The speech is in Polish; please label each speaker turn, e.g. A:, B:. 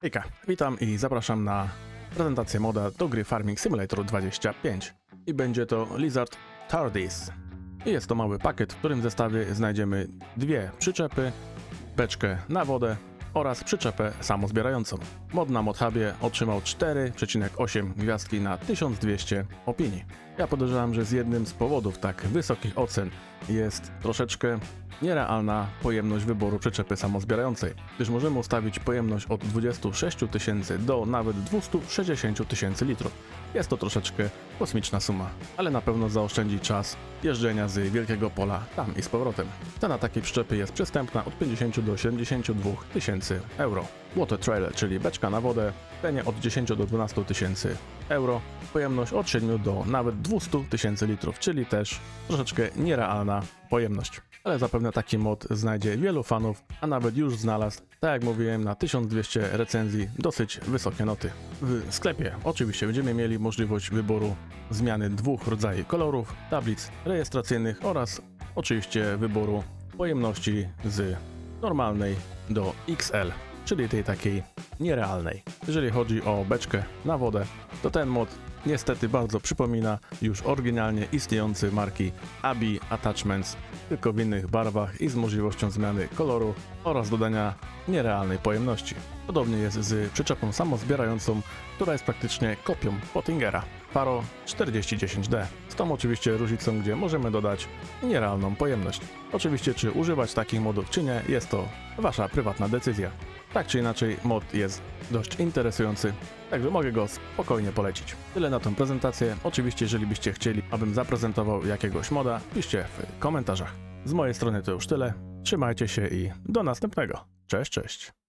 A: Hejka, witam i zapraszam na prezentację moda do gry Farming Simulator 25. I będzie to Lizard TARDIS. I jest to mały pakiet, w którym zestawie znajdziemy dwie przyczepy, beczkę na wodę oraz przyczepę samozbierającą. Mod na Modhubie otrzymał 4,8 gwiazdki na 1200 opinii. Ja podejrzewam, że z jednym z powodów tak wysokich ocen jest troszeczkę nierealna pojemność wyboru przyczepy samozbierającej, gdyż możemy ustawić pojemność od 26 tysięcy do nawet 260 tysięcy litrów. Jest to troszeczkę kosmiczna suma, ale na pewno zaoszczędzi czas jeżdżenia z wielkiego pola tam i z powrotem. Cena takiej przyczepy jest przystępna od 50 do 72 tysięcy euro. Water trailer, czyli beczka na wodę, cenie od 10 do 12 tysięcy euro, pojemność od 7 do nawet 200 tysięcy litrów, czyli też troszeczkę nierealna pojemność. Ale zapewne taki mod znajdzie wielu fanów, a nawet już znalazł, tak jak mówiłem, na 1200 recenzji dosyć wysokie noty. W sklepie oczywiście będziemy mieli możliwość wyboru zmiany dwóch rodzajów kolorów, tablic rejestracyjnych oraz oczywiście wyboru pojemności z normalnej do XL, czyli tej takiej nierealnej. Jeżeli chodzi o beczkę na wodę, to ten mod niestety bardzo przypomina już oryginalnie istniejący marki Abi Attachments, tylko w innych barwach i z możliwością zmiany koloru oraz dodania nierealnej pojemności. Podobnie jest z przyczepą samozbierającą, która jest praktycznie kopią Pottingera Faro 4010D. Z tą oczywiście różnicą, gdzie możemy dodać nierealną pojemność. Oczywiście czy używać takich modów czy nie, jest to wasza prywatna decyzja. Tak czy inaczej, mod jest dość interesujący, także mogę go spokojnie polecić. Tyle na tą prezentację. Oczywiście, jeżeli byście chcieli, abym zaprezentował jakiegoś moda, piszcie w komentarzach. Z mojej strony to już tyle. Trzymajcie się i do następnego. Cześć, cześć.